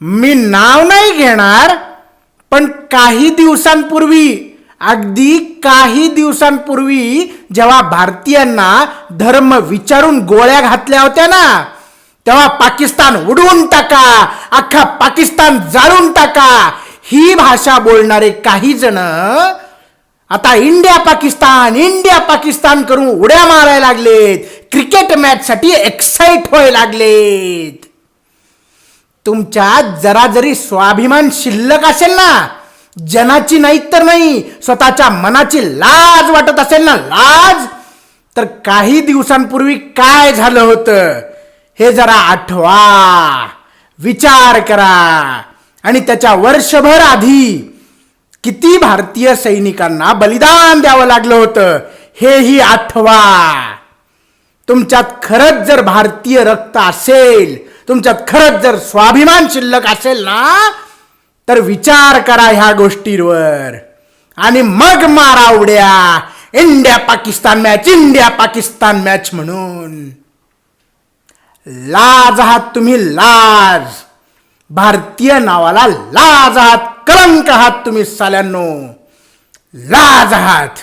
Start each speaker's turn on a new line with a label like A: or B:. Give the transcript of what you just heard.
A: मी नाव नाही घेणार पण काही दिवसांपूर्वी अगदी काही दिवसांपूर्वी जेव्हा भारतीयांना धर्म विचारून गोळ्या घातल्या होत्या ना तेव्हा पाकिस्तान उडवून टाका अख्खा पाकिस्तान जाळून टाका. ही भाषा बोलणारे काही जण आता इंडिया पाकिस्तान इंडिया पाकिस्तान करून उड्या मारायला लागलेत. क्रिकेट मॅचसाठी एक्साइट व्हायला लागलेत. तुमच्यात जरा जरी स्वाभिमान शिल्लक असेल ना जनाची नाही तर नाही स्वतःच्या मनाची लाज वाटत असेल ना लाज तर काही दिवसांपूर्वी काय झालं होतं हे जरा आठवा विचार करा. आणि त्याच्या वर्षभर आधी किती भारतीय सैनिकांना बलिदान द्यावं लागलं होतं हेही आठवा. तुमच्यात खरंच जर भारतीय रक्त असेल तुमच्यात खरंच जर स्वाभिमान शिल्लक असेल ना तर विचार करा ह्या गोष्टींवर. आणि मग मारा उड्या. India Pakistan match India Pakistan match म्हणून. लाज आहात तुम्ही लाज. भारतीय नावाला लाज आहात कलंक आहात तुम्ही साल्यांनो. लाज आहात.